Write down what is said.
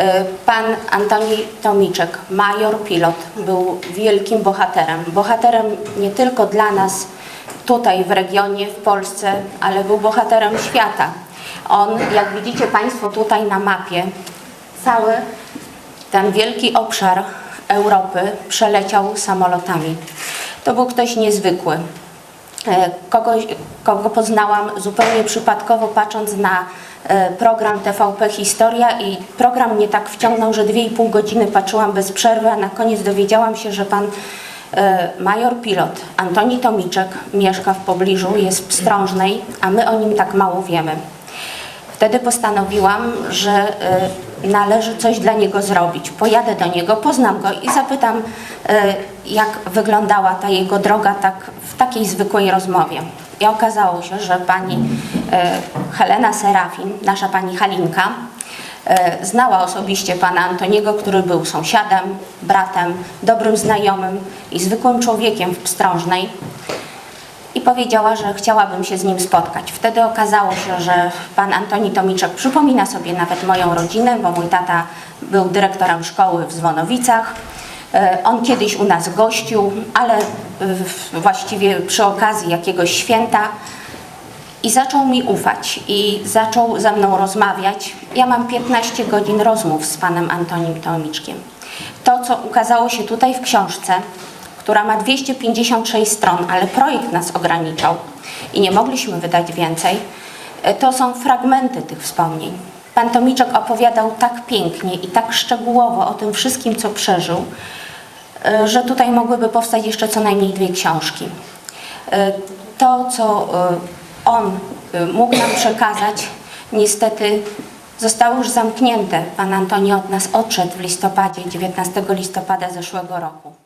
E, Pan Antoni Tomiczek, major pilot, był wielkim bohaterem. Bohaterem nie tylko dla nas tutaj w regionie, w Polsce, ale był bohaterem świata. On, jak widzicie Państwo tutaj na mapie, cały ten wielki obszar Europy przeleciał samolotami. To był ktoś niezwykły. E, Kogoś, kogo poznałam zupełnie przypadkowo, patrząc na program TVP Historia i program mnie tak wciągnął, że dwie i pół godziny patrzyłam bez przerwy, a na koniec dowiedziałam się, że pan e, major pilot Antoni Tomiczek mieszka w pobliżu, jest w Pstrążnej, a my o nim tak mało wiemy. Wtedy postanowiłam, że y, należy coś dla niego zrobić. Pojadę do niego, poznam go i zapytam, jak wyglądała ta jego droga tak, w takiej zwykłej rozmowie. I okazało się, że pani Helena Serafin, nasza pani Halinka, y, znała osobiście pana Antoniego, który był sąsiadem, bratem, dobrym znajomym i zwykłym człowiekiem w Pstrążnej i powiedziała, że chciałabym się z nim spotkać. Wtedy okazało się, że pan Antoni Tomiczek przypomina sobie nawet moją rodzinę, bo mój tata był dyrektorem szkoły w Zwonowicach. E, On kiedyś u nas gościł, ale e, właściwie przy okazji jakiegoś święta i zaczął mi ufać i zaczął ze mną rozmawiać. Ja mam 15 godzin rozmów z panem Antonim Tomiczkiem. To, co ukazało się tutaj w książce, która ma 256 stron, ale projekt nas ograniczał i nie mogliśmy wydać więcej, e, to są fragmenty tych wspomnień. Pan Tomiczek opowiadał tak pięknie i tak szczegółowo o tym wszystkim, co przeżył, e, że tutaj mogłyby powstać jeszcze co najmniej dwie książki. E, To, co on e, mógł nam przekazać, niestety zostało już zamknięte. Pan Antoni od nas odszedł w listopadzie, 19 listopada zeszłego roku.